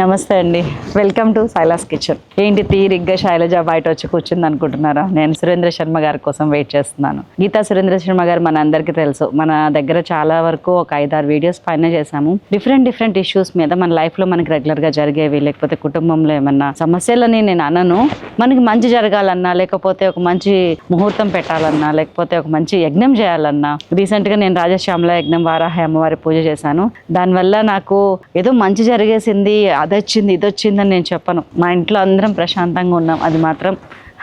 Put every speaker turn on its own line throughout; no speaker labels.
నమస్తే అండి. Welcome to Silas kitchen ఏంటి తీరిగ్గా శైలజ బయట వచ్చి కూర్చుంది అనుకుంటున్నారా? నేను సురేంద్ర శర్మ గారి కోసం వెయిట్ చేస్తున్నాను. గీతా సురేంద్ర శర్మ గారు మన అందరికీ తెలుసు. మన దగ్గర చాలా వరకు ఒక ఐదారు వీడియోస్ పైన చేసాము డిఫరెంట్ డిఫరెంట్ ఇష్యూస్ మీద మన లైఫ్లో మనకి రెగ్యులర్గా జరిగేవి లేకపోతే కుటుంబంలో ఏమన్నా సమస్యలని నేను అనను. మనకి మంచి జరగాలన్నా లేకపోతే ఒక మంచి ముహూర్తం పెట్టాలన్నా లేకపోతే ఒక మంచి యజ్ఞం చేయాలన్నా రీసెంట్గా నేను రాజశ్యామల యజ్ఞం వారాహ అమ్మవారి పూజ చేశాను. దానివల్ల నాకు ఏదో మంచి జరిగేసింది అది వచ్చింది ఇది వచ్చిందని నేను చెప్పను. మా ఇంట్లో అందరం ప్రశాంతంగా ఉన్నాం. అది మాత్రం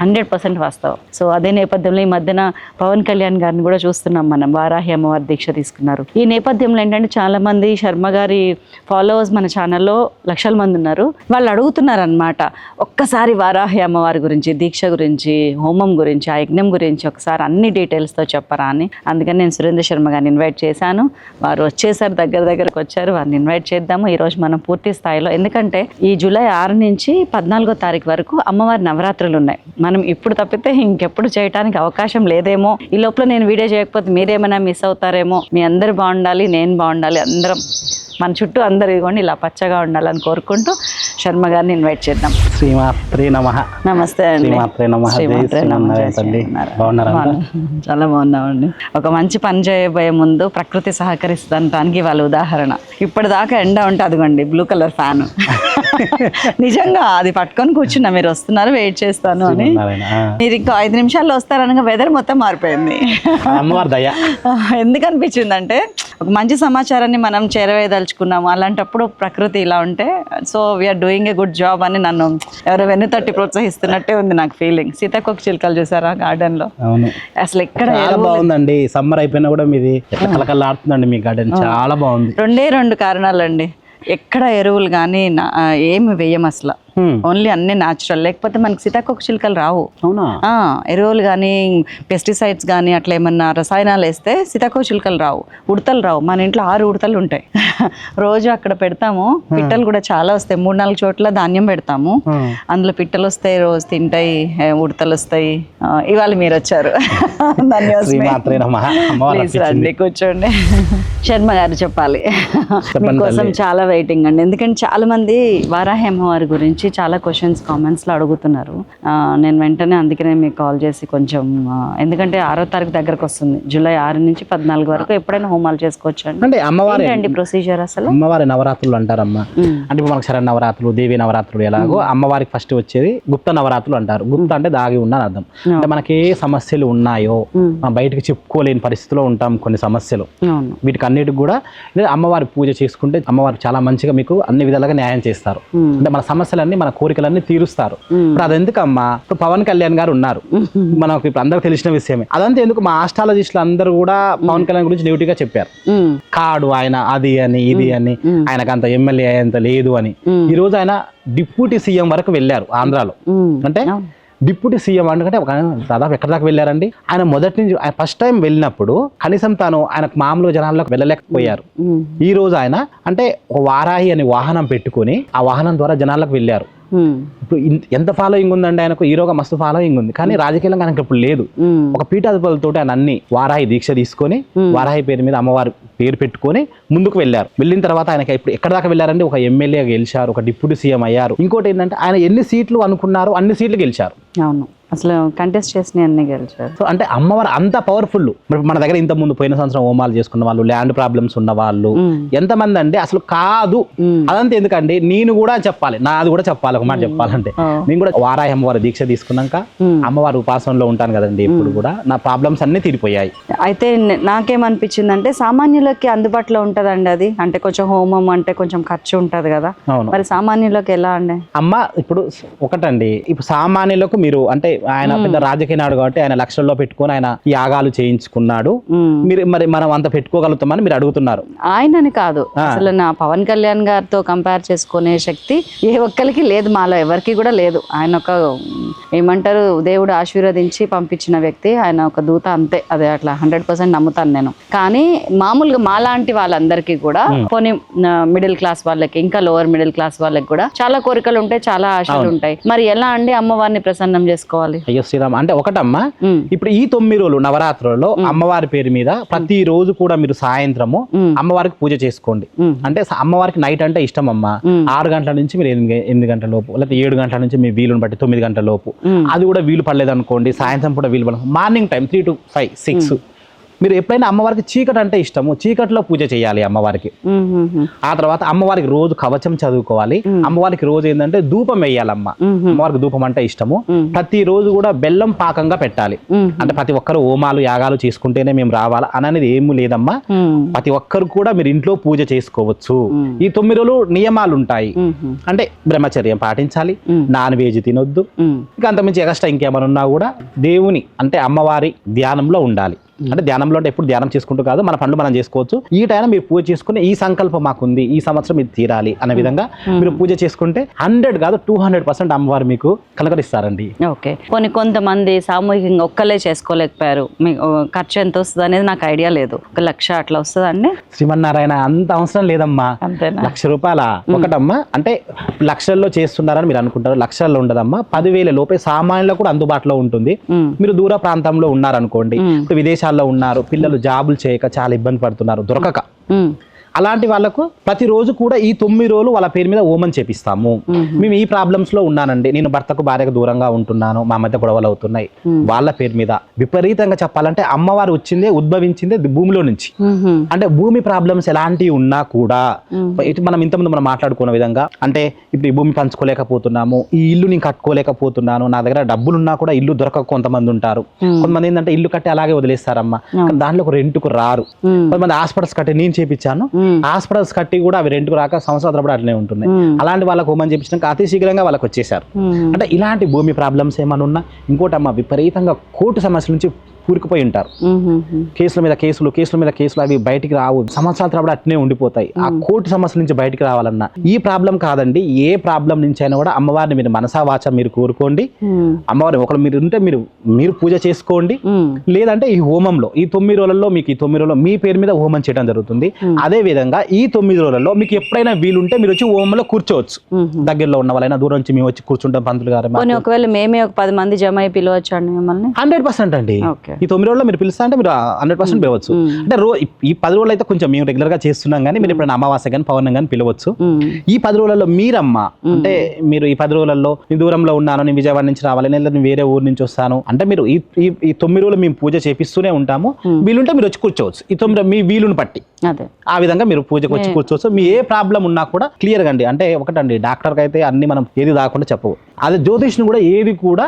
హండ్రెడ్ పర్సెంట్ వాస్తవం. సో అదే నేపథ్యంలో ఈ మధ్యన పవన్ కళ్యాణ్ గారిని కూడా చూస్తున్నాం మనం. వారాహి అమ్మవారి దీక్ష తీసుకున్నారు. ఈ నేపథ్యంలో ఏంటంటే చాలా మంది శర్మ గారి ఫాలోవర్స్ మన ఛానల్లో లక్షల మంది ఉన్నారు. వాళ్ళు అడుగుతున్నారు అనమాట ఒక్కసారి వారాహి అమ్మవారి గురించి దీక్ష గురించి హోమం గురించి ఆ యజ్ఞం గురించి ఒకసారి అన్ని డీటెయిల్స్తో చెప్పరా అని. అందుకని నేను సురేంద్ర శర్మ గారిని ఇన్వైట్ చేశాను. వారు వచ్చేసారు దగ్గర దగ్గరకు వచ్చారు. వారిని ఇన్వైట్ చేద్దాము. ఈరోజు మనం పూర్తి స్థాయిలో ఎందుకంటే ఈ జూలై ఆరు నుంచి పద్నాలుగో తారీఖు వరకు అమ్మవారి నవరాత్రులు ఉన్నాయి. మనం ఇప్పుడు తప్పితే ఇంకెప్పుడు చేయడానికి అవకాశం లేదేమో. ఈ లోపల నేను వీడియో చేయకపోతే మీరేమైనా మిస్ అవుతారేమో. మీ అందరు బాగుండాలి నేను బాగుండాలి అందరం. మన చుట్టూ అందరు ఇదిగోండి ఇలా పచ్చగా ఉండాలని కోరుకుంటూ శర్మ గారిని ఇన్వైట్ చేద్దాం.
శ్రీమాత్రే నమ.
నమస్తే అండి. చాలా బాగున్నామండి. ఒక మంచి పని చేయబోయే ముందు ప్రకృతి సహకరిస్తానికి వాళ్ళ ఉదాహరణ. ఇప్పటిదాకా ఎండ ఉంటే అదిగోండి బ్లూ కలర్ ఫ్యాన్ నిజంగా అది పట్టుకొని కూర్చున్నా మీరు వస్తున్నారు వెయిట్ చేస్తాను అని. మీరు ఇంకో ఐదు నిమిషాల్లో వస్తారనగా వెదర్ మొత్తం మారిపోయింది. ఎందుకు అనిపించింది అంటే ఒక మంచి సమాచారాన్ని మనం చేరవేయదలుచుకున్నాము అలాంటప్పుడు ప్రకృతి ఇలా ఉంటే so we are doing a good job అని నన్ను ఎవరో వెన్ను తట్టి ప్రోత్సహిస్తున్నట్టే ఉంది నాకు ఫీలింగ్ సీతాకోక చిలుకలు చూసారా గార్డెన్లో?
అవును.
అసలు ఎక్కడ
చాలా బాగుందండి. సమ్మర్ అయిపోయినా కూడా మీది ఆడుతుందండి మీ గార్డెన్ చాలా బాగుంది.
రెండే రెండు కారణాలండి. ఎక్కడ ఎరువులు కానీ ఏమి వేయం అసలు. ఓన్లీ అన్ని న్యాచురల్ లేకపోతే మనకి సీతాకోక చిలుకలు రావు.
అవునా?
ఆ, ఎరువులు కానీ పెస్టిసైడ్స్ కానీ అట్లా ఏమన్నా రసాయనాలు వేస్తే సీతాకోక చిలుకలు రావు. ఉడతలు రావు. మన ఇంట్లో ఆరు ఉడతలు ఉంటాయి. రోజు అక్కడ పెడతాము. పిట్టలు కూడా చాలా వస్తాయి. మూడు నాలుగు చోట్ల ధాన్యం పెడతాము.
ఆ.
అందులో పిట్టలు వస్తాయి రోజు తింటాయి ఉడతలు వస్తాయి. ఇవాళ మీరు వచ్చారు. ధన్యవాదాలు. రండి కూర్చోండి. శర్మ గారు చెప్పాలి. మీకోసం చాలా వెయిటింగ్ అండి. ఎందుకంటే చాలా మంది వారాహి అమ్మవారి గురించి చాలా క్వశ్చన్స్ కామెంట్స్లో అడుగుతున్నారు. నేను వెంటనే అందుకనే మీకు కాల్ చేసి కొంచెం ఎందుకంటే ఆరో తారీఖు దగ్గరకు వస్తుంది. జూలై ఆరు నుంచి పద్నాలుగు వరకు ఎప్పుడైనా హోమాలు చేసుకోవచ్చు అండి
అంటే అమ్మవారి
ఏంటండి ప్రొసీజర్ అసలు?
అమ్మవారి నవరాత్రులు అంటారమ్మా. అంటే మనకు శరణ్ నవరాత్రులు దేవి నవరాత్రులు ఎలాగో అమ్మవారికి ఫస్ట్ వచ్చేది గుప్త నవరాత్రులు అంటారు. గుప్త అంటే దాగి ఉన్న అర్థం. అంటే మనకి ఏ సమస్యలు ఉన్నాయో బయటకు చెప్పుకోలేని పరిస్థితిలో ఉంటాం కొన్ని సమస్యలు. వీటికి అన్నిటికి కూడా అమ్మవారి పూజ చేసుకుంటే అమ్మవారు చాలా మంచిగా మీకు అన్ని విధాలుగా న్యాయం చేస్తారు. అంటే మన సమస్యలన్నీ మన కోరికలన్నీ తీరుస్తారు. ఇప్పుడు అది ఎందుకమ్మా ఇప్పుడు పవన్ కళ్యాణ్ గారు ఉన్నారు. మనకు ఇప్పుడు అందరికి తెలిసిన విషయమే. అదంతా ఎందుకు? మా ఆస్ట్రాలజిస్టులు అందరూ కూడా పవన్ కళ్యాణ్ గురించి నెగిటివ్గా చెప్పారు కాడు ఆయన అది అని ఇది అని ఆయనకు అంత ఎమ్మెల్యే అయ్యేంత లేదు అని. ఈ రోజు ఆయన డిప్యూటీ సీఎం వరకు వెళ్ళారు ఆంధ్రాలో. అంటే. డిప్యూటీ సీఎం అంటే ఆయన దాదాపు ఎక్కడి దాకా వెళ్ళారండి? ఆయన మొదటి నుంచి ఆయన ఫస్ట్ టైం వెళ్ళినప్పుడు కనీసం తాను ఆయనకు మామూలుగా జనాల్లోకి వెళ్ళలేకపోయారు. ఈ రోజు ఆయన అంటే ఒక వారాహి అనే వాహనం పెట్టుకొని ఆ వాహనం ద్వారా జనాలకు వెళ్ళారు. ఇప్పుడు ఎంత ఫాలోయింగ్ ఉందండి ఆయనకు? హీరోగా మస్తు ఫాలోయింగ్ ఉంది. కానీ రాజకీయంగా ఆయనకు ఇప్పుడు లేదు. ఒక పీఠాధిపతులతో ఆయన అన్ని వారాహి దీక్ష తీసుకొని వారాహి పేరు మీద అమ్మవారి పేరు పెట్టుకొని ముందుకు వెళ్ళారు. వెళ్ళిన తర్వాత ఆయనకి ఇప్పుడు ఎక్కడ దాకా వెళ్ళారంటే ఒక ఎమ్మెల్యే గెలిచారు ఒక డిప్యూటీ సీఎం అయ్యారు. ఇంకోటి ఏంటంటే ఆయన ఎన్ని సీట్లు అనుకున్నారు అన్ని సీట్లు గెలిచారు.
అవును. అసలు కంటెస్ట్ చేసిన అన్ని గెలిచారు.
సో అంటే అమ్మవారు అంత పవర్ఫుల్ మన దగ్గర ఇంత ముందు పోయిన సంవత్సరం హోమాలు చేసుకున్న వాళ్ళు ల్యాండ్ ప్రాబ్లమ్స్ ఉన్న వాళ్ళు ఎంతమంది అంటే అసలు కాదు. అదంతా ఎందుకండి? నేను కూడా చెప్పాలి. నాది కూడా చెప్పాలి ఒక మాట చెప్పాలంటే. నేను కూడా వారాయి అమ్మవారి దీక్ష తీసుకున్నాక. అమ్మవారి ఉపాసనలో ఉంటాను కదండి ఇప్పుడు కూడా. నా ప్రాబ్లమ్స్ అన్ని తీరిపోయాయి.
అయితే నాకేమనిపించిందంటే సామాన్యులకి అందుబాటులో ఉంటదండి అది. అంటే కొంచెం హోమం అంటే కొంచెం ఖర్చు ఉంటది కదా. మరి సామాన్యులకి ఎలా అండి?
అమ్మ ఇప్పుడు ఒకటండి. ఇప్పుడు సామాన్యులకు మీరు అంటే ఆయన పెద్ద రాజకీయ నాడు కాబట్టి ఆయన లక్షల్లో పెట్టుకొని ఆయన యాగాలు చేయించుకున్నాడు. మీరు మరి మనం అంత పెట్టుకోగలుగుతామని మీరు అడుగుతున్నారు.
ఆయనని కాదు. అసలు నా పవన్ కళ్యాణ్ గారితో కంపేర్ చేసుకునే శక్తి ఏ ఒక్కరికి లేదు. మాలో ఎవరికి కూడా లేదు. ఆయన ఒక ఏమంటారు దేవుడు ఆశీర్వదించి పంపించిన వ్యక్తి. ఆయన ఒక దూత అంతే. అదే అట్లా హండ్రెడ్ పర్సెంట్ నమ్ముతాను నేను. కానీ మామూలుగా మాలాంటి వాళ్ళందరికీ కూడా పోనీ మిడిల్ క్లాస్ వాళ్ళకి ఇంకా లోవర్ మిడిల్ క్లాస్ వాళ్ళకి కూడా చాలా కోరికలు ఉంటాయి చాలా ఆశలు ఉంటాయి. మరి ఎలా అండి అమ్మవారిని ప్రసన్నం చేసుకోవాలి?
అయ్యో శ్రీరామ్ అంటే ఒకటమ్మా.
ఉమ్,
ఇప్పుడు ఈ తొమ్మిది రోజులు నవరాత్రులలో అమ్మవారి పేరు మీద ప్రతి రోజు కూడా మీరు సాయంత్రము
మ్మ్.
అమ్మవారికి పూజ చేసుకోండి. అంటే అమ్మవారికి నైట్ అంటే ఇష్టం అమ్మ
మ్మ్.
ఆరు గంటల నుంచి మీరు ఎనిమిది ఎనిమిది గంటల లోపు లేకపోతే ఏడు గంటల నుంచి మీ వీలుని బట్టి తొమ్మిది గంటల లోపు. అది కూడా వీలు పడలేదు అనుకోండి సాయంత్రం కూడా వీలు పడలేదు morning time three to five six మీరు ఎప్పుడైనా అమ్మవారికి చీకటి అంటే ఇష్టము? చీకటిలో పూజ చేయాలి అమ్మవారికి. ఆ తర్వాత అమ్మవారికి రోజు కవచం చదువుకోవాలి. అమ్మవారికి రోజు ఏంటంటే ధూపం వేయాలమ్మ.
మ్మ్.
అమ్మవారికి ధూపం అంటే ఇష్టము. ప్రతి రోజు కూడా బెల్లం పాకంగా పెట్టాలి. అంటే ప్రతి ఒక్కరు హోమాలు యాగాలు చేసుకుంటేనే మేము రావాలా అని అనేది ఏమీ లేదమ్మా. ప్రతి ఒక్కరు కూడా మీరు ఇంట్లో పూజ చేసుకోవచ్చు. ఈ తొమ్మిది రోజులు నియమాలు ఉంటాయి. అంటే బ్రహ్మచర్యం పాటించాలి. నాన్ వెజ్ తినొద్దు. ఇంకా అంతమించి ఎక్స్ట్రా ఇంకేమైనా ఉన్నా కూడా దేవుని అంటే అమ్మవారి ధ్యానంలో ఉండాలి. అంటే ధ్యానంలో అంటే ఎప్పుడు ధ్యానం చేసుకుంటూ కాదు మన పనులు మనం చేసుకోవచ్చు. ఈ టైం మీరు పూజ చేసుకుని ఈ సంకల్పం మాకుంది ఈ సంవత్సరం ఇది తీరాలి అనే విధంగా మీరు పూజ చేసుకుంటే హండ్రెడ్ కాదు టూ హండ్రెడ్ పర్సెంట్ అమ్మవారు మీకు కలకరిస్తారండి.
ఓకే. కొన్ని కొంతమంది సామూహికంగా ఒక్కలే చేసుకోలేకపోయారు. మీకు ఖర్చు ఎంత వస్తుంది అనేది నాకు ఐడియా లేదు. ఒక లక్ష అట్లా వస్తుందండి?
శ్రీమన్నారాయణ అంత అవసరం లేదమ్మా. లక్ష రూపాయల ఒకటమ్మా. అంటే లక్షల్లో చేస్తున్నారని మీరు అనుకుంటారు లక్షల్లో ఉండదమ్మా. పదివేల లోపే సామాన్యులకు కూడా అందుబాటులో ఉంటుంది. మీరు దూర ప్రాంతంలో ఉన్నారనుకోండి
మ్మ్.
విదేశాల్లో ఉన్నారు పిల్లలు జాబులు చేయక చాలా ఇబ్బంది పడుతున్నారు దొరకక. అలాంటి వాళ్ళకు ప్రతిరోజు కూడా ఈ తొమ్మిది రోజులు వాళ్ళ పేరు మీద హోమం చేపిస్తాము. మేము. ఈ ప్రాబ్లమ్స్లో ఉన్నానండి. నేను భర్తకు భార్యకు దూరంగా ఉంటున్నాను. మా మధ్య గొడవలు అవుతున్నాయి. వాళ్ళ పేరు మీద. విపరీతంగా చెప్పాలంటే అమ్మవారు వచ్చిందే ఉద్భవించిందే భూమిలో నుంచి. అంటే భూమి ప్రాబ్లమ్స్ ఎలాంటివి ఉన్నా కూడా ఇటు మనం ఇంతకుముందు మనం మాట్లాడుకున్న విధంగా అంటే ఇప్పుడు ఈ భూమి పంచుకోలేకపోతున్నాము ఈ ఇల్లు నేను కట్టుకోలేకపోతున్నాను నా దగ్గర డబ్బులు ఉన్నా కూడా ఇల్లు దొరకక కొంతమంది ఉంటారు. కొంతమంది ఏంటంటే ఇల్లు కట్టి అలాగే వదిలేస్తారమ్మా. దాంట్లో ఒక రెంట్కు రారు. కొంతమంది హాస్పిటల్స్ కట్టి నేను చేపించాను. హాస్పిటల్స్ కట్టి కూడా అవి రెంట్కు రాక సంవత్సరాల తరబడి అట్లనే ఉంటున్నాయి. అలాంటి వాళ్ళకు హోమం చేపించినాక అతి శీఘ్రంగా వాళ్ళకి వచ్చేసారు అంటే ఇలాంటి భూమి ప్రాబ్లమ్స్ ఏమైనా ఉన్నా? ఇంకోటి అమ్మ విపరీతంగా కోర్టు సమస్యల నుంచి కూరుకుపోయి ఉంటారు. కేసుల మీద కేసులు కేసుల మీద కేసులు అవి బయటికి రావు. సంవత్సరాల తరబడి అట్నే ఉండిపోతాయి. ఆ కోర్టు సమస్యల నుంచి బయటికి రావాలన్నా ఈ ప్రాబ్లం కాదండి. ఏ ప్రాబ్లం నుంచి అయినా కూడా అమ్మవారిని మీరు మనసా వాచ మీరు కోరుకోండి. అమ్మవారిని ఒకరు మీరు ఉంటే మీరు మీరు పూజ చేసుకోండి. లేదంటే ఈ హోమంలో ఈ తొమ్మిది రోజులలో మీకు ఈ తొమ్మిది రోజుల్లో మీ పేరు మీద హోమం చేయడం జరుగుతుంది. అదే విధంగా ఈ తొమ్మిది రోజులలో మీకు ఎప్పుడైనా వీలుంటే మీరు వచ్చి హోమంలో కూర్చోవచ్చు. దగ్గరలో ఉన్న వాళ్ళైనా దూరం నుంచి మేము వచ్చి కూర్చుంటాం పంతులు గారు.
ఒకవేళ మేమే ఒక పది మంది జమ అయి పిలవచ్చు అండి మిమ్మల్ని?
హండ్రెడ్ పర్సెంట్ అండి.
ఓకే.
ఈ తొమ్మిది రోజుల్లో మీరు పిలుస్తా అంటే మీరు హండ్రెడ్ పర్సెంట్ పిలవచ్చు.
ఉమ్,
అంటే రో ఈ పది రోజులు అయితే కొంచెం మేము రెగ్యులర్గా చేస్తున్నాం కానీ మీరు ఎప్పుడైనా అమావాస్య కానీ పౌర్ణం కానీ పిలవచ్చు. ఈ పది రోజులలో మీరమ్మ అంటే మీరు ఈ పది రోజులలో నేను దూరంలో ఉన్నాను నేను విజయవాడ నుంచి రావాలి నేను వేరే ఊరు నుంచి వస్తాను అంటే మీరు ఈ ఈ- తొమ్మిది రోజులు మేము పూజ చేపిస్తూనే ఉంటాము. వీలుంటే మీరు వచ్చి కూర్చోవచ్చు. ఈ తొమ్మిది మీ వీలుని
అదే.
ఆ విధంగా మీరు పూజకు వచ్చి కూర్చోవచ్చు. మీ ఏ ప్రాబ్లం ఉన్నా కూడా క్లియర్గా అండి. అంటే ఒకటండి డాక్టర్కి అయితే అన్ని మనం ఏది దాకుండా చెప్పవు. అదే జ్యోతిష్ని కూడా ఏది కూడా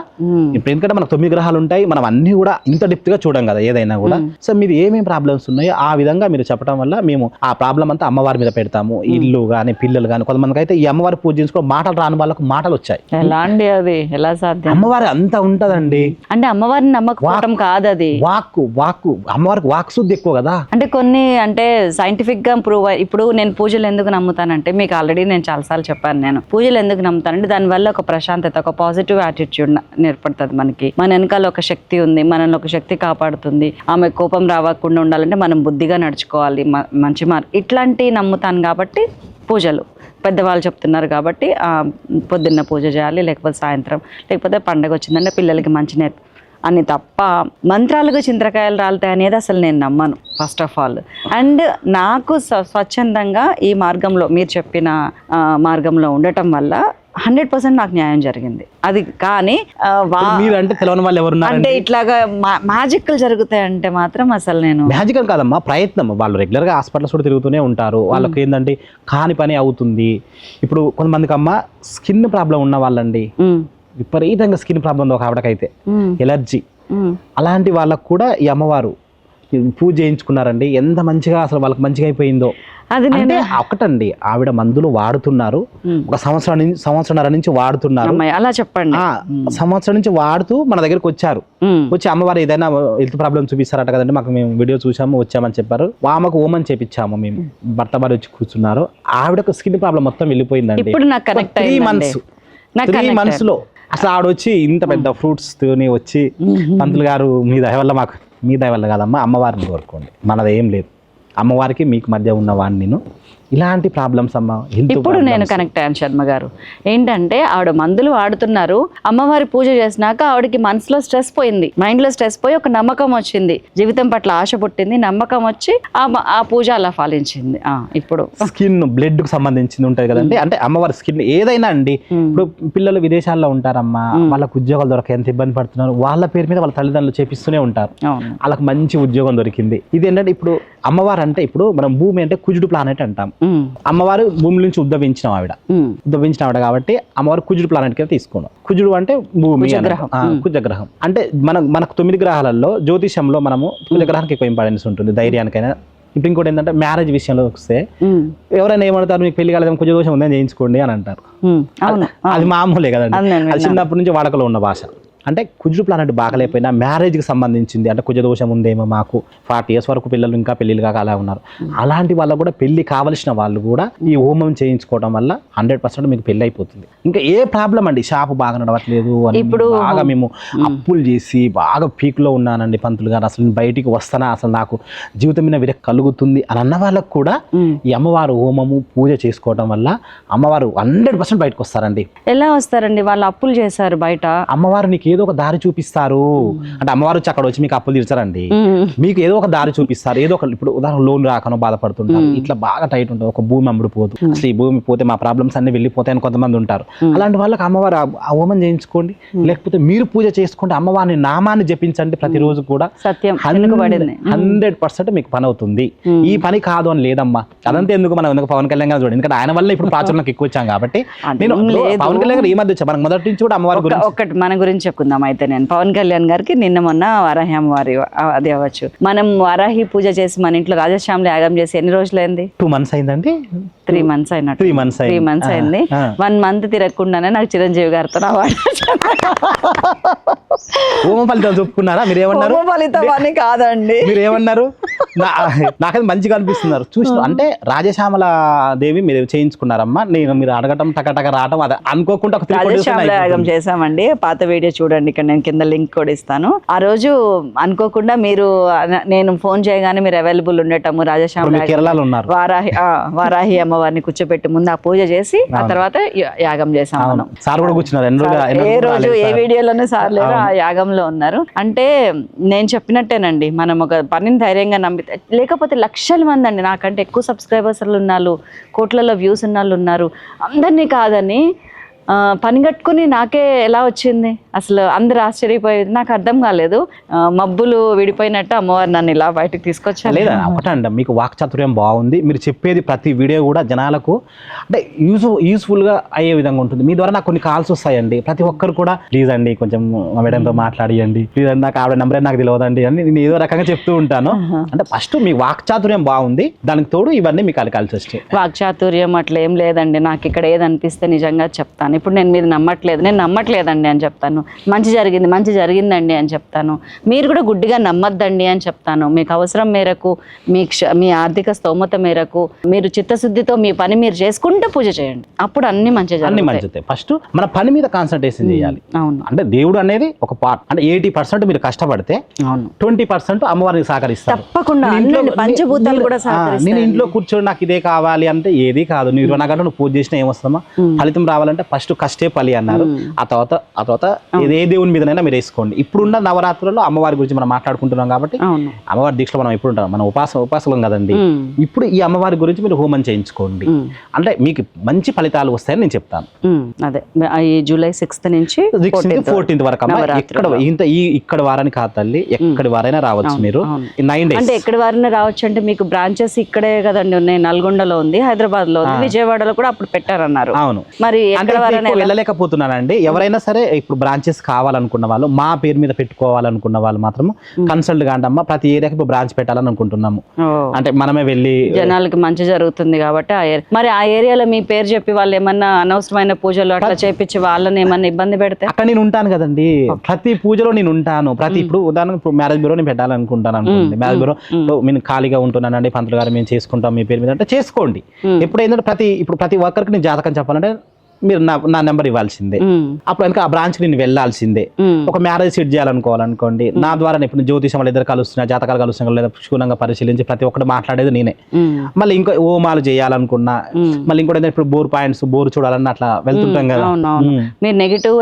ఇప్పుడు ఎందుకంటే మనకు తొమ్మిది గ్రహాలు ఉంటాయి మనం అన్ని కూడా ఇంత డెప్త్గా చూడం కదా ఏదైనా కూడా. సో మీరు ఏమేమి ప్రాబ్లమ్స్ ఉన్నాయో ఆ విధంగా మీరు చెప్పడం వల్ల మేము ఆ ప్రాబ్లం అంతా అమ్మవారి మీద పెడతాము. ఇల్లు కానీ పిల్లలు కానీ కొంతమందికి అయితే ఈ అమ్మవారి పూజ చేసుకోవడం మాటలు రాని వాళ్ళకు మాటలు వచ్చాయి.
ఎలా అండి అది? ఎలా సాధ్యం?
అమ్మవారి అంత ఉంటదండి.
అంటే అమ్మవారిని నమ్మకపోవటం కాదు అది
వాక్కు వాక్కు అమ్మవారికి వాక్ శుద్ధి ఎక్కువ కదా.
అంటే కొన్ని అంటే సైంటిఫిక్గా ప్రూవ్ ఇప్పుడు నేను పూజలు ఎందుకు నమ్ముతానంటే మీకు ఆల్రెడీ నేను చాలాసార్లు చెప్పాను నేను. పూజలు ఎందుకు నమ్ముతానంటే దానివల్ల ఒక ప్రశాంతత ఒక పాజిటివ్ యాటిట్యూడ్ ఏర్పడుతుంది మనకి. మన వెనకాల ఒక శక్తి ఉంది మనల్ని ఒక శక్తి కాపాడుతుంది. ఆమె కోపం రావకుండా ఉండాలంటే మనం బుద్ధిగా నడుచుకోవాలి. మ- మంచి మార్ ఇట్లాంటి నమ్ముతాను కాబట్టి పూజలు. పెద్దవాళ్ళు చెప్తున్నారు కాబట్టి పొద్దున్న పూజ చేయాలి లేకపోతే సాయంత్రం. లేకపోతే పండగ వచ్చిందంటే పిల్లలకి మంచి నేర్పు అని తప్ప మంత్రాలకు చింతకాయలు రాలుతాయి అనేది అసలు నేను నమ్మను ఫస్ట్ ఆఫ్ ఆల్ అండ్ నాకు స్వచ్ఛందంగా ఈ మార్గంలో మీరు చెప్పిన మార్గంలో ఉండటం వల్ల హండ్రెడ్ పర్సెంట్ నాకు న్యాయం జరిగింది. అది కానీ
అంటే తెలియని వాళ్ళు ఎవరున్నారు
అంటే ఇట్లాగా మ్యాజిక్లు జరుగుతాయి అంటే మాత్రం అసలు నేను
మ్యాజికల్ కాదమ్మా ప్రయత్నం. వాళ్ళు రెగ్యులర్గా హాస్పిటల్స్ కూడా తిరుగుతూనే ఉంటారు. వాళ్ళకి ఏంటంటే కాని పని అవుతుంది. ఇప్పుడు కొంతమందికి అమ్మ స్కిన్ ప్రాబ్లం ఉన్న వాళ్ళండి. విపరీతంగా స్కిన్ ప్రాబ్లం ఒక ఆవిడకైతే. ఎలర్జీ అలాంటి వాళ్ళకు కూడా ఈ అమ్మవారు పూజ చేయించుకున్నారండి. ఎంత మంచిగా అసలు వాళ్ళకి మంచిగా అయిపోయిందో.
అది
అంటే ఒకటండి ఆవిడ మందులు వాడుతున్నారు. ఒక సంవత్సరం నుంచి సంవత్సరంన్నర నుంచి వాడుతున్నారు.
అలా చెప్పండి.
సంవత్సరం నుంచి వాడుతూ మన దగ్గరికి వచ్చారు. వచ్చి అమ్మవారు ఏదైనా హెల్త్ ప్రాబ్లం చూపిస్తారట కదండి మాకు మేము వీడియో చూసాము వచ్చామని చెప్పారు. ఆమెకు ఓమని చేపించాము మేము. భర్త వారు వచ్చి కూర్చున్నారు. ఆవిడకు స్కిన్ ప్రాబ్లం మొత్తం వెళ్ళిపోయిందండి.
ఇప్పుడు నాకు కనెక్ట్
త్రీ మంత్స్ త్రీ మంత్స్లో. అసలు ఆడొచ్చి ఇంత పెద్ద ఫ్రూట్స్ తోని వచ్చి పంతులు గారు మీ దయ వల్ల మాకు మీ దయ వల్ల కాదమ్మా అమ్మవారిని కోరుకోండి. మనది ఏం లేదు. అమ్మవారికి మీకు మధ్య ఉన్న వాడిని నేను ఇలాంటి ప్రాబ్లమ్స్ అమ్మ
ఇప్పుడు నేను. కనెక్ట్ అయ్యాను శర్మ గారు. ఏంటంటే ఆవిడ మందులు వాడుతున్నారు అమ్మవారి పూజ చేసినాక ఆవిడకి మనసులో స్ట్రెస్ పోయింది మైండ్లో స్ట్రెస్ పోయి ఒక నమ్మకం వచ్చింది. జీవితం పట్ల ఆశ పుట్టింది నమ్మకం వచ్చి ఆ పూజ అలా ఫలించింది. ఆ, ఇప్పుడు.
స్కిన్ బ్లడ్కు సంబంధించింది ఉంటుంది కదండి. అంటే అమ్మవారి స్కిన్ ఏదైనా అండి ఇప్పుడు పిల్లలు విదేశాల్లో ఉంటారమ్మా వాళ్ళకు ఉద్యోగాలు దొరక ఎంత ఇబ్బంది పడుతున్నారు వాళ్ళ పేరు మీద వాళ్ళ తల్లిదండ్రులు చేపిస్తూనే ఉంటారు. వాళ్ళకి మంచి ఉద్యోగం దొరికింది. ఇది ఏంటంటే ఇప్పుడు అమ్మవారు అంటే ఇప్పుడు మనం భూమి అంటే కుజుడు ప్లానెట్ అంటాం. అమ్మవారు భూమి నుంచి ఉద్భవించిన ఆవిడ. ఉద్భవించిన ఆవిడ కాబట్టి అమ్మవారు కుజుడు ప్లానెట్ కింద తీసుకున్నాం. కుజుడు అంటే భూమి కుజగ్రహం. అంటే మన మనకు తొమ్మిది గ్రహాలలో జ్యోతిషంలో మనము కుజగ్రహానికి ఎక్కువ ఇంపార్టెన్స్ ఉంటుంది ధైర్యానికైనా. ఇప్పుడు ఇంకోటి ఏంటంటే మ్యారేజ్ విషయంలో వస్తే ఎవరైనా ఏమంటారు మీకు పెళ్ళి కాలేదని కుజ దోషం ఉందని చేయించుకోండి అని అంటారు. అది మామూలే కదండి.
అది
చిన్నప్పటి నుంచి వాడకలో ఉన్న భాష. అంటే కుజుడు ప్లానెట్ బాగలేకపోయినా మ్యారేజ్కి సంబంధించింది. అంటే కుజ దోషం ఉందేమో మాకు. ఫార్టీ ఇయర్స్ వరకు పిల్లలు ఇంకా పెళ్ళిళ్ళు కాక అలా ఉన్నారు. అలాంటి వాళ్ళకు కూడా పెళ్ళి కావలసిన వాళ్ళు కూడా ఈ హోమం చేయించుకోవడం వల్ల హండ్రెడ్ పర్సెంట్ మీకు పెళ్ళి అయిపోతుంది. ఇంకా ఏ ప్రాబ్లం అండి? షాప్ బాగా నడవట్లేదు అని
ఇప్పుడు-
బాగా మేము అప్పులు చేసి బాగా పీక్లో ఉన్నానండి పంతులు గారు. అసలు బయటికి వస్తానా? అసలు నాకు జీవితం మీద విరక్తి కలుగుతుంది అని అన్న వాళ్ళకు కూడా. ఈ అమ్మవారు హోమము పూజ చేసుకోవడం వల్ల అమ్మవారు హండ్రెడ్ పర్సెంట్ బయటకు వస్తారండి.
ఎలా వస్తారండి? వాళ్ళు అప్పులు చేశారు బయట.
అమ్మవారు నీకు ఏదో ఒక దారి చూపిస్తారు. అంటే అమ్మవారు వచ్చి అక్కడ వచ్చి మీకు అప్పులు తీర్చారండి. మీకు ఏదో ఒక దారి చూపిస్తారు. ఏదో ఒక ఇప్పుడు ఉదాహరణ లోన్ రాకనో బాధపడుతుంటారు. ఇట్లా బాగా టైట్ ఉంటుంది. ఒక భూమి అమ్ముడుపోదు అసలు ఈ భూమి పోతే మా ప్రాబ్లమ్స్ అన్ని వెళ్ళిపోతాయని కొంతమంది ఉంటారు. అలాంటి వాళ్ళకి అమ్మవారు హోమం చేయించుకోండి. లేకపోతే మీరు పూజ చేసుకోండి అమ్మవారిని నామాన్ని జపించండి ప్రతిరోజు కూడా. హండ్రెడ్ పర్సెంట్ మీకు పని అవుతుంది ఈ పని కాదు అని లేదమ్మా. అదంతా ఎందుకు మనం ఎందుకు పవన్ కళ్యాణ్ గారు చూడండి. ఎందుకంటే ఆయన వల్ల ఇప్పుడు ప్రాచుర్యంలోకి ఎక్కువ వచ్చాం కాబట్టి. నేను. పవన్ కళ్యాణ్ గారు ఈ మధ్య మనకు మొదటి నుంచి కూడా అమ్మవారి గురించి
ఒక్కటి మన గురించి చెప్పుకుందాం అయితే నేను. పవన్ కళ్యాణ్ గారికి నిన్న మొన్న వారాహి అమ్మవారి అది అవ్వచ్చు. మనం వారాహి పూజ చేసి మన ఇంట్లో రాజశ్యామలు యాగం చేసి ఎన్ని రోజులైంది?
టూ మంత్స్ అయిందండి.
త్రీ మంత్స్ అయినట్టు.
త్రీ మంత్స్
త్రీ మంత్స్ అయింది. వన్ మంత్ తిరగకుండానే నాకు చిరంజీవి గారితో
హోమ ఫలితాలు చెప్పుకున్నారా మీరు ఏమన్నారు
ఫలితం అని కాదండి.
మీరు ఏమన్నారు నాకైతే మంచిగా అనిపిస్తున్నారు. చూసిన అంటే రాజశ్యామల దేవి మీరు చేయించుకున్నారమ్మా. నేను మీరు అడగటం టకటక రావటం అది అనుకోకుండా ఒక
రాజశ్యామల. చేసామండి పాత వీడియో చూడండి ఇక్కడ నేను కింద లింక్ కూడా ఇస్తాను. ఆ రోజు అనుకోకుండా మీరు నేను ఫోన్ చేయగానే మీరు అవైలబుల్ ఉండటము రాజశ్యామల
కేరళలో ఉన్నారు.
వారాహి వారాహి అమ్మవారిని కూర్చోబెట్టి ముందు ఆ పూజ చేసి ఆ తర్వాత యాగం చేసాం మనం.
సార్ కూడా కూర్చున్నారు.
ఏ రోజు ఏ. వీడియోలోనే సార్ లేరు ఆ యాగంలో ఉన్నారు. అంటే నేను చెప్పినట్టేనండి మనం ఒక పనిని ధైర్యంగా నమ్మితే లేకపోతే లక్షల మంది అండి నాకంటే ఎక్కువ సబ్స్క్రైబర్స్ ఉన్నారు కోట్లలో వ్యూస్ ఉన్న ఉన్నారు. అందరినీ కాదని పని కట్టుకుని నాకే ఎలా వచ్చింది? అసలు అందరు ఆశ్చర్యపోయేది నాకు అర్థం కాలేదు. మబ్బులు విడిపోయినట్టు అమ్మవారు నన్ను ఇలా బయటకు తీసుకొచ్చారు.
లేదా? మీకు వాక్చాతుర్యం బాగుంది. మీరు చెప్పేది ప్రతి వీడియో కూడా జనాలకు అంటే యూజ్ యూస్ఫుల్గా అయ్యే విధంగా ఉంటుంది. మీ ద్వారా నాకు కొన్ని కాల్స్ వస్తాయండి. ప్రతి ఒక్కరు కూడా ప్లీజ్ అండి కొంచెం మా మేడంతో మాట్లాడియండి. ప్లీజ్ అండి నాకు ఆవిడ నెంబరే నాకు తెలియదండి అని నేను ఏదో రకంగా చెప్తూ ఉంటాను. అంటే ఫస్ట్ మీ వాక్చాతుర్యం బాగుంది. దానికి తోడు ఇవన్నీ మీకు అది కలిసి వచ్చాయి.
వాక్చాతుర్యం అట్లా ఏం లేదండి. నాకు ఇక్కడ ఏది అనిపిస్తే నిజంగా చెప్తాను. ఇప్పుడు నేను మీరు నమ్మట్లేదు. నేను నమ్మట్లేదండి అని చెప్తాను. మంచి జరిగింది మంచి జరిగిందండి అని చెప్తాను. మీరు కూడా గుడ్డిగా నమ్మద్దండి అని చెప్తాను. మీకు అవసరం మేరకు మీ క్ష మీ ఆర్థిక స్తోమత మేరకు మీరు చిత్తశుద్ధితో మీ పని మీరు చేసుకుంటూ పూజ చేయండి. అప్పుడు అన్ని మంచి
అన్ని మంచిదే ఫస్ట్ మన పని మీద కాన్సన్ట్రేషన్ చేయాలి.
అవును.
అంటే దేవుడు అనేది ఒక పార్ట్ అంటే ఎయిటీ పర్సెంట్ మీరు కష్టపడితే
అవును.
ట్వంటీ పర్సెంట్ అమ్మవారికి సహకరిస్తారు.
తప్పకుండా. పంచభూతాలు కూడా
నేను ఇంట్లో కూర్చొని నాకు ఇదే కావాలి అంటే ఏది కాదు. నువ్వు ఇరవై నాలుగు గంటలు నువ్వు పూజ చేసినా ఏమొస్తామా ఫలితం రావాలంటే ఫస్ట్ కష్టే పలి అన్నారు. ఆ తర్వాత ఆ తర్వాత ఏ దేవుని మీదనైనా మీరు వేసుకోండి. ఇప్పుడున్న నవరాత్రులలో అమ్మవారి గురించి మనం మాట్లాడుకుంటున్నాం కాబట్టి అమ్మవారి దీక్షలో మనం ఎప్పుడు ఉంటాం? మనం ఉపాస ఉపాసలం కదండి. ఇప్పుడు ఈ అమ్మవారి గురించి మీరు హోమం చేయించుకోండి. అంటే మీకు మంచి ఫలితాలు వస్తాయని నేను చెప్తాను.
అదే. ఈ జూలై సిక్స్త్ నుంచి
ఫోర్టీన్త్ వరకు ఎక్కడ ఇంత ఈ ఇక్కడ వారానికి కాదు తల్లి ఎక్కడి వారైనా రావచ్చు మీరు. Nine days.
అంటే ఎక్కడి వారిని రావచ్చు అంటే మీకు బ్రాంచెస్ ఇక్కడే కదండి ఉన్నాయి. నల్గొండలో ఉంది హైదరాబాద్లో ఉంది విజయవాడలో కూడా అప్పుడు పెట్టారన్నారు.
అవును.
మరి
వెళ్ళలేకపోతున్నానండి. ఎవరైనా సరే ఇప్పుడు బ్రాంచెస్ కావాలనుకున్న వాళ్ళు మా పేరు మీద పెట్టుకోవాలనుకున్న వాళ్ళు మాత్రం కన్సల్ట్ కాండమ్మా ప్రతి ఏరియాకి ఇప్పుడు బ్రాంచ్ పెట్టాలని అనుకుంటున్నాము. అంటే మనమే వెళ్ళి
జనాలకి మంచి జరుగుతుంది కాబట్టి మరి ఆ ఏరియాలో మీ పేరు చెప్పి వాళ్ళు ఏమన్నా అనవసరమైన పూజలు అట్లా చేపించి వాళ్ళని ఏమన్నా ఇబ్బంది పెడితే?
అక్కడ నేను ఉంటాను కదండి. ప్రతి పూజలో నేను ఉంటాను. ప్రతి ఇప్పుడు ఉదాహరణకు మ్యారేజ్ బ్యూరో నేను పెట్టాలనుకుంటాను అనుకోండి. మ్యారేజ్ బ్యూరో నేను ఖాళీగా ఉంటున్నానండి. పంతులు గారు మేము చేసుకుంటాం మీ పేరు మీద. అంటే చేసుకోండి. ఎప్పుడు ఏంటంటే ప్రతి ఇప్పుడు ప్రతి ఒక్కరికి నేను జాతకం చెప్పాలంటే మీరు నా నా నెంబర్ ఇవ్వాల్సిందే. అప్పుడు ఇంకా ఆ బ్రాంచ్కి నేను వెళ్ళాల్సిందే. ఒక మ్యారేజ్ సెట్ చేయాలనుకోవాలనుకోండి నా ద్వారా ఇప్పుడు జ్యోతిషం వాళ్ళు ఇద్దరు కలుస్తున్నా జాతకాలు కలుస్తున్నా లేదా క్షుణ్ణంగా పరిశీలించి ప్రతి ఒక్కటి మాట్లాడేది నేనే. మళ్ళీ ఇంకో హోమాలు చేయాలనుకున్నా. మళ్ళీ ఇంకోటి ఇప్పుడు బోర్ పాయింట్స్ బోర్ చూడాలన్నా అట్లా వెళ్తుంటాం కదా.
మీరు నెగిటివ్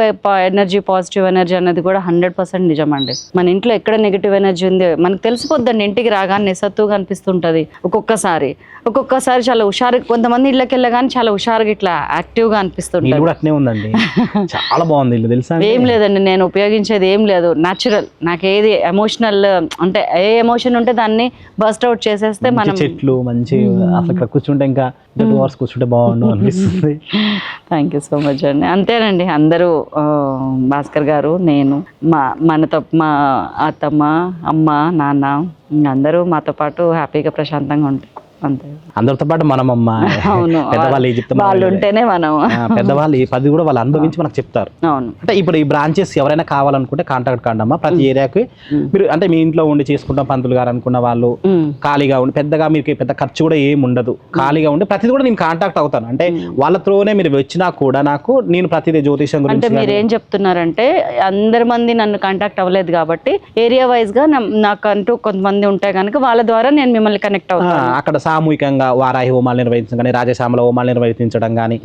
ఎనర్జీ పాజిటివ్ ఎనర్జీ అన్నది కూడా హండ్రెడ్ పర్సెంట్ నిజమండి. మన ఇంట్లో ఎక్కడ నెగిటివ్ ఎనర్జీ ఉంది? మనకు తెలిసిపోద్దండి ఇంటికి రాగానే నిస్సత్తుగా అనిపిస్తుంటది ఒక్కొక్కసారి. ఒక్కొక్కసారి చాలా హుషారు కొంతమంది ఇళ్ళకి వెళ్ళగానే చాలా హుషారుగా ఇట్లా యాక్టివ్గా అనిపిస్తుంటది
కూడా అట్నే ఉందండి. చాలా బాగుంది ఇల్లు తెలుసా?
ఏం లేదండి నేను ఉపయోగించేది ఏం లేదు. న్యాచురల్ నాకు ఏది ఎమోషనల్ అంటే ఏ ఎమోషన్ ఉంటే దాన్ని బస్ట్ అవుట్ చేసేస్తే మనం
చెట్లు మంచి అసలు ఇక్కడ కూర్చుంటే ఇంకా టూ అవర్స్ కూర్చుంటే బాగుండు అనిపిస్తుంది.
థ్యాంక్ యూ సో మచ్ అండి. అంతేనండి అందరూ భాస్కర్ గారు నేను మా మనతో మా అత్తమ్మ అమ్మ నాన్న అందరూ మాతో పాటు హ్యాపీగా ప్రశాంతంగా ఉంటాం అంతే.
అందరితో పాటు మనం అమ్మ
అవును.
పెద్దవాళ్ళు
వాళ్ళు ఉంటేనే మనం
పెద్దవాళ్ళు ఈ పది కూడా వాళ్ళు అనుభవించి మనకు చెప్తారు.
అవును.
అంటే ఇప్పుడు ఈ బ్రాంచెస్ ఎవరైనా కావాలనుకుంటే కాంటాక్ట్ కాండమ్మా. ప్రతి ఏరియాకి మీరు అంటే మీ ఇంట్లో ఉండి చేసుకుంటాం పంతులు గారు అనుకున్న వాళ్ళు ఖాళీగా ఉండి పెద్దగా మీకు పెద్ద ఖర్చు కూడా ఏం ఉండదు. ఖాళీగా ఉండి ప్రతిది కూడా నేను కాంటాక్ట్ అవుతాను. అంటే వాళ్ళ త్రోనే మీరు వచ్చినా కూడా నాకు నేను ప్రతిదీ జ్యోతిషం
అంటే
గురించి
మీరు ఏం చెప్తున్నారంటే అందరి మంది నన్ను కాంటాక్ట్ అవ్వలేదు కాబట్టి ఏరియా వైజ్గా నా- నాకంటూ కొంతమంది ఉంటే కనుక వాళ్ళ ద్వారా నేను మిమ్మల్ని కనెక్ట్ అవుతాను.
అక్కడ సామూహికంగా వారాహి హోమాలు నిర్వహించడం కానీ రాజశామల హోమాలు నిర్వహించడం కానీ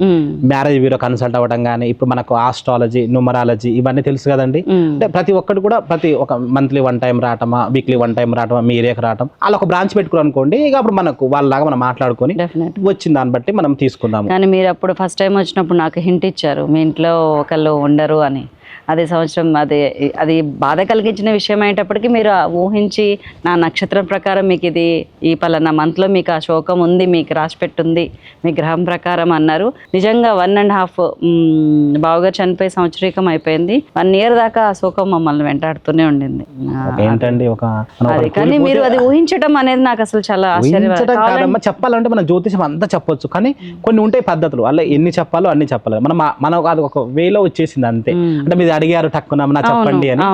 మ్యారేజ్ బ్యూరో కన్సల్ట్ అవ్వడం కానీ ఇప్పుడు మనకు ఆస్ట్రాలజీ న్యూమరాలజీ ఇవన్నీ తెలుసు కదండి. అంటే ప్రతి ఒక్కటి కూడా ప్రతి ఒక మంత్లీ వన్ టైం రావటమా వీక్లీ వన్ టైం రావటమా మీ ఏరియాకి రావటం అలా ఒక బ్రాంచ్ పెట్టుకుని అనుకోండి ఇక అప్పుడు మనకు వాళ్ళలాగా మనం మాట్లాడుకొని వచ్చిన దాన్ని బట్టి మనం తీసుకుందాము.
కానీ మీరు అప్పుడు ఫస్ట్ టైం వచ్చినప్పుడు నాకు హింట్ ఇచ్చారు మీ ఇంట్లో ఒకళ్ళు ఉండరు అని. అదే సంవత్సరం అది అది బాధ కలిగించిన విషయం అయ్యేటప్పటికి మీరు ఊహించి నా నక్షత్రం ప్రకారం మీకు ఇది ఈ పలానా మంత్లో మీకు ఆ శోకం ఉంది మీకు రాసి పెట్టుంది మీ గ్రహం ప్రకారం అన్నారు. నిజంగా వన్ అండ్ హాఫ్ బావుగా చనిపోయి సంవత్సరీకం అయిపోయింది. వన్ ఇయర్ దాకా ఆ శోకం మమ్మల్ని వెంటాడుతూనే ఉండింది.
ఏంటండి ఒక
అది కానీ మీరు అది ఊహించడం అనేది నాకు అసలు చాలా ఆశ్చర్యం.
చెప్పాలంటే మనం జ్యోతిషం అంతా చెప్పొచ్చు. కానీ కొన్ని ఉంటాయి పద్ధతులు. అలా ఎన్ని చెప్పాలో అన్ని చెప్పాలి. మనం మనం అది ఒక వేలో వచ్చేసింది అంతే. అంటే మీరు అడిగారు టక్కున నా చెప్పండి అని.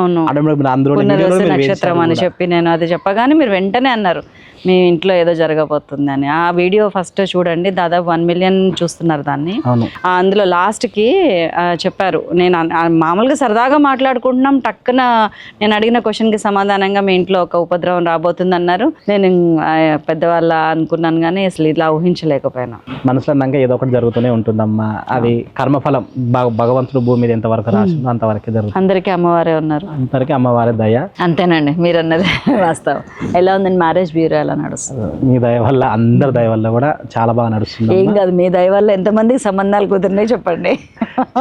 అందులో
పునర్వసు నక్షత్రం అని చెప్పి నేను అది చెప్పగానే మీరు వెంటనే అన్నారు. మీ ఇంట్లో ఏదో జరగబోతుంది అని. ఆ వీడియో ఫస్ట్ చూడండి దాదాపు వన్ మిలియన్ చూస్తున్నారు దాన్ని. అందులో లాస్ట్కి చెప్పారు నేను మామూలుగా సరదాగా మాట్లాడుకుంటున్నాం టక్కున నేను అడిగిన క్వశ్చన్కి సమాధానంగా మీ ఇంట్లో ఒక ఉపద్రవం రాబోతుంది అన్నారు నేను పెద్దవాళ్ళ అనుకున్నాను కానీ అసలు ఇలా ఊహించలేకపోయాను.
మనసులో అన్నాక ఏదో ఒకటి జరుగుతూనే ఉంటుందమ్మా. అది కర్మఫలం. భగ- భగవంతుడు భూమి మీద ఎంతవరకు రాసిందో అంతవరకే జరుగుతుంది.
అందరికీ అమ్మవారే ఉన్నారు.
అంతవరకు అమ్మవారి దయ.
అంతేనండి మీరు అన్నది వాస్తవం. ఎలా ఉందండి మ్యారేజ్ బ్యూరో ఎలా? నడుస్తుంది.
మీ దయ వల్ల అందరి దయ వల్ల కూడా చాలా బాగా నడుస్తుంది
ఏం కాదు మీ దయ వల్ల ఎంతమందికి సంబంధాలు కుదిరినాయి చెప్పండి.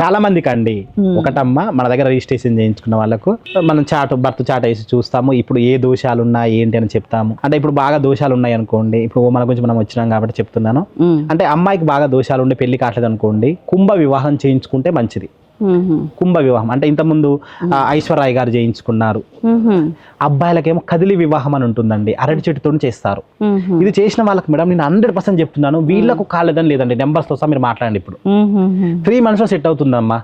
చాలా మందికి అండి ఒకటమ్మ మన దగ్గర రిజిస్ట్రేషన్ చేయించుకున్న వాళ్ళకు మనం చాట్ బర్త్ చాట్ వేసి చూస్తాము ఇప్పుడు ఏ దోషాలు ఉన్నాయి ఏంటి అని చెప్తాము. అంటే ఇప్పుడు బాగా దోషాలు ఉన్నాయి అనుకోండి ఇప్పుడు మన గురించి మనం వచ్చినాం కాబట్టి చెప్తున్నాను. అంటే అమ్మాయికి బాగా దోషాలు ఉండి పెళ్ళి కావట్లేదు అనుకోండి కుంభ వివాహం చేయించుకుంటే మంచిది. కుంభ వివాహం అంటే ఇంతకుముందు ఆ, ఐశ్వర్యరాయ్ గారు చేయించుకున్నారు అబ్బాయిలకేమో కదిలి వివాహం అని ఉంటుందండి. అరటి చెట్టుతో చేస్తారు. ఇది చేసిన వాళ్ళకి మేడం నేను హండ్రెడ్ పర్సెంట్ చెప్తున్నాను. వీళ్ళకు కాలేదని లేదండి. నెంబర్స్తో సహా మీరు మాట్లాడండి ఇప్పుడు. త్రీ మంత్స్లో సెట్ అవుతుందమ్మా.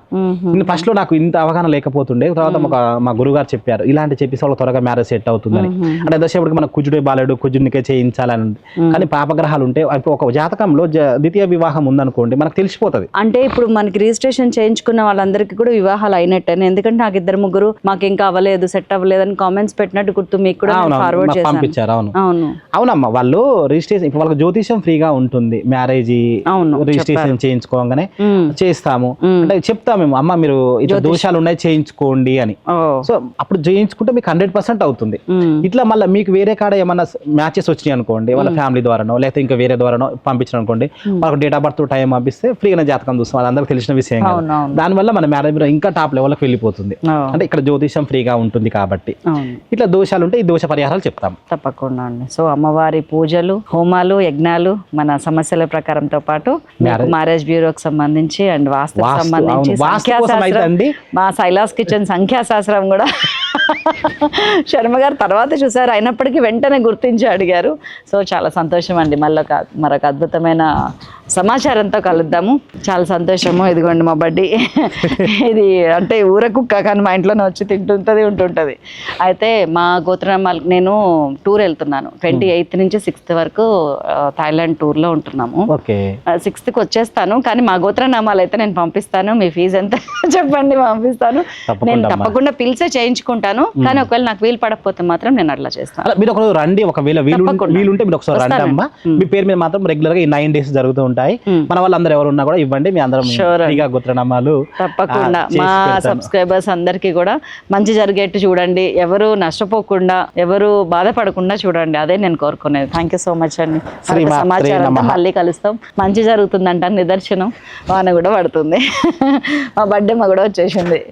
నేను ఫస్ట్లో నాకు ఇంత అవగాహన లేకపోతుండే. తర్వాత ఒక మా గురువు గారు చెప్పారు. ఇలాంటి చెప్పేసి వాళ్ళకి త్వరగా మ్యారేజ్ సెట్ అవుతుందని. అంటే దశప్పటికి మన కుజుడే బాలేడు కుజునికే చేయించాలని. కానీ పాపగ్రహాలు ఉంటే ఇప్పుడు ఒక జాతకంలో ద్వితీయ వివాహం ఉందనుకోండి మనకు తెలిసిపోతుంది.
అంటే ఇప్పుడు మనకి రిజిస్ట్రేషన్ చేయించుకున్న వాళ్ళందరికీ కూడా వివాహాలు అయినట్టే ఎందుకంటే నాకు ఇద్దరు ముగ్గురు మాకు ఇంకా అవ్వలేదు సెట్ అవ్వలేదు అని కామెంట్స్ పెట్టినట్టు గుర్తు మీకు కూడా ఫార్వర్డ్
పంపించారు అవును.
అవును.
అవునమ్మా వాళ్ళు రిజిస్ట్రేషన్ ఇప్పుడు వాళ్ళకి జ్యోతిషం ఫ్రీగా ఉంటుంది. మ్యారేజ్
అవును,
రిజిస్ట్రేషన్ చేయించుకోగానే చేస్తాము. అంటే చెప్తాము మేము అమ్మ మీరు ఇట్లా దోషాలు ఉన్నాయి చేయించుకోండి అని. సో అప్పుడు చేయించుకుంటే మీకు హండ్రెడ్ పర్సెంట్ అవుతుంది. ఇట్లా మళ్ళీ మీకు వేరే కాడ ఏమన్నా మ్యాచెస్ వచ్చినాయి అనుకోండి వాళ్ళ ఫ్యామిలీ ద్వారానో లేకపోతే ఇంకా వేరే ద్వారానో పంపించడం అనుకోండి వాళ్ళకి డేట్ ఆఫ్ బర్త్ టైం పంపిస్తే ఫ్రీగా జాతకం చూస్తాం. అది అందరికి తెలిసిన విషయం దానివల్ల మన మ్యారేజ్ ఇంకా టాప్ లెవెల్కి వెళ్ళిపోతుంది. అంటే ఇక్కడ జ్యోతిషం ఫ్రీగా ఉంటుంది కాబట్టి. ఇట్లా దోషాలు ఉంటే ఈ దోష పరిహారాలు చెప్తాం.
తప్పకుండా అండి. సో అమ్మవారి పూజలు హోమాలు యజ్ఞాలు మన సమస్యల ప్రకారంతో పాటు మ్యారేజ్ బ్యూరోకి సంబంధించి అండ్ వాస్తు సంబంధించి. మా సైలాస్ కిచెన్ సంఖ్యాశాస్త్రం కూడా శర్మ గారు తర్వాత చూసారు. అయినప్పటికీ వెంటనే గుర్తించి అడిగారు. సో చాలా సంతోషం అండి. మళ్ళీ మరొక అద్భుతమైన సమాచారంతో కలుద్దాము. చాలా సంతోషము. ఇదిగోండి మా బడ్డీ. ఇది అంటే ఊర కుక్క కానీ మా ఇంట్లోనే వచ్చి తింటుంటుంది ఉంటుంటుంది. అయితే మా గోత్రనామాలు నేను టూర్ వెళ్తున్నాను. ట్వంటీ ఎయిత్ నుంచి సిక్స్త్ వరకు థాయిలాండ్ టూర్లో ఉంటున్నాము. సిక్స్త్కి వచ్చేస్తాను. కానీ మా గోత్రనామాలు అయితే నేను పంపిస్తాను. మీ ఫీజు ఎంత చెప్పండి పంపిస్తాను. నేను. తప్పకుండా పిలిచే చేయించుకుంటాను. కానీ ఒకవేళ నాకు వీలు పడకపోతే మాత్రం నేను అట్లా చేస్తాను.
మీరు ఒకరోజు రండి. ఒకవేళ వీలు. వీలుంటే మీరు ఒకసారి రండి. అమ్మా. మీ పేరు మీద మాత్రం రెగ్యులర్గా ఈ నైన్ డేస్ జరుగుతూ ఉంటాయి.
మ్మ్.
మన వాళ్ళందరూ ఎవరు ఉన్నా కూడా ఇవ్వండి మీ అందరం. ఫ్రీగా గోత్రనామాలు
తప్పకుండా. మా. సబ్స్క్రైబర్స్ అందరికీ కూడా మంచి జరిగేట్టు చూడండి. ఎవరు నష్టపోకుండా ఎవరు బాధపడకుండా చూడండి. అదే నేను కోరుకునేది. థ్యాంక్ యూ సో మచ్ అండి.
నమః.
మళ్ళీ కలుస్తాం. మంచి జరుగుతుందంట నిదర్శనం. వాన కూడా పడుతుంది. మా బర్త్డే మా కూడా వచ్చేసింది.